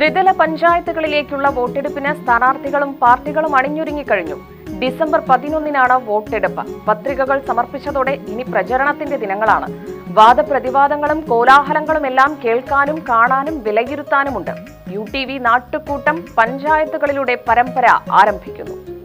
ത്രിതല പഞ്ചായത്തുകളിലേക്കുള്ള വോട്ടെടുപ്പിന് സ്ഥാനാർത്ഥികളും പാർട്ടികളും അണിഞ്ഞൊരുങ്ങിക്കഴിഞ്ഞു ഡിസംബർ പതിനൊന്നിനാണ് വോട്ടെടുപ്പ്. പത്രികകൾ സമർപ്പിച്ചതോടെ ഇനി പ്രചരണത്തിന്റെ ദിനങ്ങളാണ്. വാദപ്രതിവാദങ്ങളും കോലാഹലങ്ങളും എല്ലാം കേൾക്കാനും കാണാനും വിലയിരുത്താനുമുണ്ട്. യു ടി വി നാട്ടുകൂട്ടം പഞ്ചായത്തുകളിലൂടെ പരമ്പര ആരംഭിക്കുന്നു.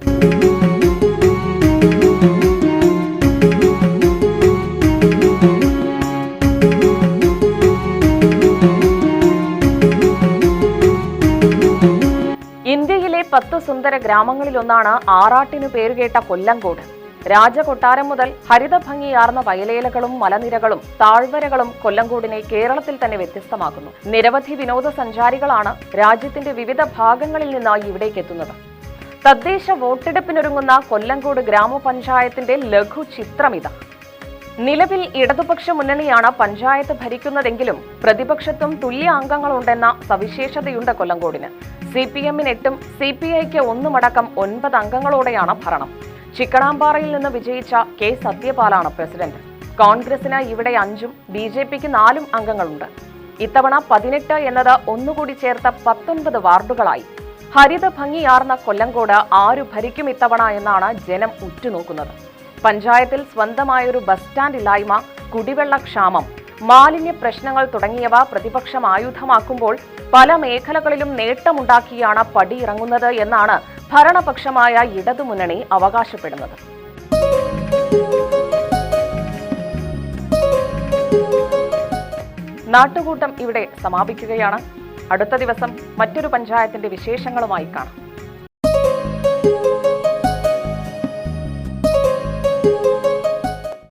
ഇന്ത്യയിലെ പത്ത് സുന്ദര ഗ്രാമങ്ങളിലൊന്നാണ് ആറാട്ടിനു പേരുകേട്ട കൊല്ലങ്കോട് രാജകൊട്ടാരം മുതൽ ഹരിതഭംഗിയാർന്ന വയലേലകളും മലനിരകളും താഴ്വരകളും കൊല്ലങ്കോടിനെ കേരളത്തിൽ തന്നെ വ്യത്യസ്തമാക്കുന്നു. നിരവധി വിനോദസഞ്ചാരികളാണ് രാജ്യത്തിന്റെ വിവിധ ഭാഗങ്ങളിൽ നിന്നായി ഇവിടേക്ക് എത്തുന്നത്. തദ്ദേശ വോട്ടെടുപ്പിനൊരുങ്ങുന്ന കൊല്ലങ്കോട് ഗ്രാമപഞ്ചായത്തിന്റെ ലഘു ചിത്രമിതാ നിലവിൽ ഇടതുപക്ഷ മുന്നണിയാണ് പഞ്ചായത്ത് ഭരിക്കുന്നതെങ്കിലും പ്രതിപക്ഷത്തും തുല്യ അംഗങ്ങളുണ്ടെന്ന സവിശേഷതയുണ്ട് കൊല്ലങ്കോടിന് സി പി എമ്മിന് എട്ടും സി പി ഐക്ക് ഒന്നുമടക്കം ഒൻപത് അംഗങ്ങളോടെയാണ് ഭരണം. ചിക്കടാമ്പാറയിൽ നിന്ന് വിജയിച്ച കെ സത്യപാലാണ് പ്രസിഡന്റ്. കോൺഗ്രസിന് ഇവിടെ അഞ്ചും ബി ജെ പിക്ക് നാലും അംഗങ്ങളുണ്ട്. ഇത്തവണ പതിനെട്ട് എന്നത് ഒന്നുകൂടി ചേർത്ത പത്തൊൻപത് വാർഡുകളായി. ഹരിത ഭംഗിയാർന്ന കൊല്ലങ്കോട് ആരു ഭരിക്കും ഇത്തവണ എന്നാണ് ജനം ഉറ്റുനോക്കുന്നത്. പഞ്ചായത്തിൽ സ്വന്തമായൊരു ബസ് സ്റ്റാൻഡ് ഇല്ലായ്മ കുടിവെള്ളക്ഷാമം മാലിന്യ പ്രശ്നങ്ങൾ തുടങ്ങിയവ പ്രതിപക്ഷം ആയുധമാക്കുമ്പോൾ പല മേഖലകളിലും നേട്ടമുണ്ടാക്കിയാണ് പടിയിറങ്ങുന്നത് എന്നാണ് ഭരണപക്ഷമായ ഇടതുമുന്നണി അവകാശപ്പെടുന്നത്. നാട്ടുകൂട്ടം ഇവിടെ സമാപിക്കുകയാണ്. അടുത്ത ദിവസം മറ്റൊരു പഞ്ചായത്തിന്റെ വിശേഷങ്ങളുമായി കാണാം.